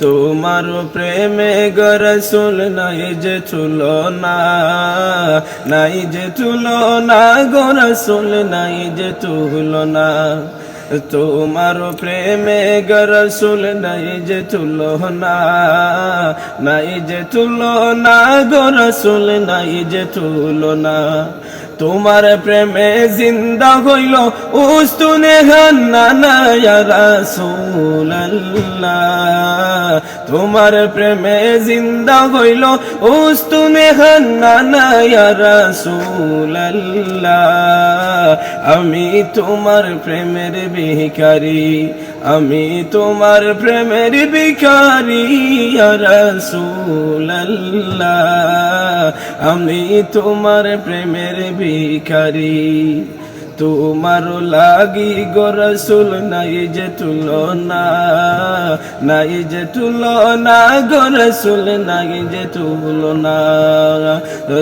তোমার প্রেমে গরসুল নাই যে তুলনা, নাই যে তুলনা গরসুল নাই যে তুলনা। তোমার প্রেমে গরসুল নাই যে তুলনা, নাই যে তুলনা গরসুল নাই যে তুলনা। তোমার প্রেমে জিন্দা হইল উস্তুনে হান্না রাসূলুল্লাহ। তোমার প্রেমে জিন্দা হইল উস্তুনে হান্না রাসূলুল্লাহ। আমি তোমার প্রেমের ভিখারি আমি তোমার প্রেমের ভিখারি রাসূলুল্লাহ। আমি তোমার প্রেমের ভিখারি। তোমার লাগি গরসুল নাই যে তুলনা। নাই যে তুলনা গরসুল নাই যে তুলনা।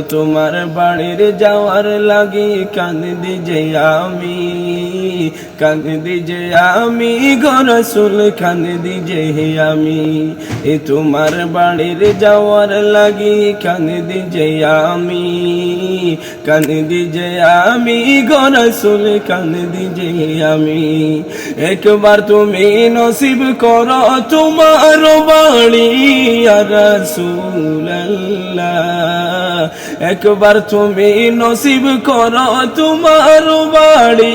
তোমার বাড়ির যাওয়ার লাগি কান্দি যে আমি। কান্দি যে আমি গরসুল কান্দি যে আমি। এ তোমার বাড়ির যাওয়ার লাগি কান্দি যে আমি। কান্দি যে আমি গরসুল কান্দি যে আমি। একবার তুমি নসিব করো তোমার বাড়ি রসুল্লাহ একবার তুমি নসিব করো তোমার বাড়ি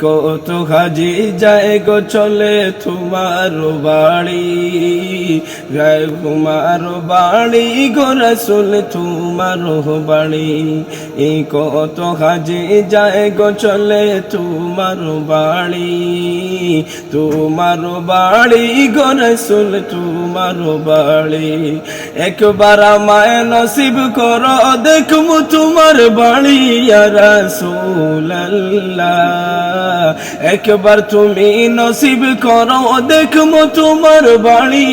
কত হাজি যায় গো, চলে তোমার বাড়ি। গায় তোমার বাড়ি গো, রসুল তোমার বাড়ি। এই কত হাজি যায় গো, চলে তোমার বাড়ি। তোমার বাড়ি গো, রসুল তোমার বাড়ি। একবার আমায় নসিব কর, দেখমু তোমার বাড়ি রসুল্লাহ একবার তুমি নসিব করো, দেখমো তোমার বাড়ি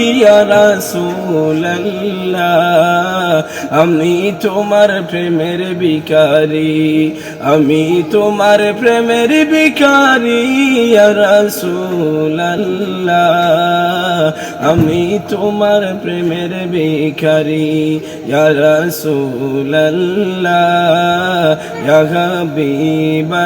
আমি তোমার প্রেমের বিকারি আমি তোমার প্রেমের বিকারি রসুল্লাহ আমি তোমার প্রেমের বিকারি রসুল্লাহ হাবিবাল্লাহ।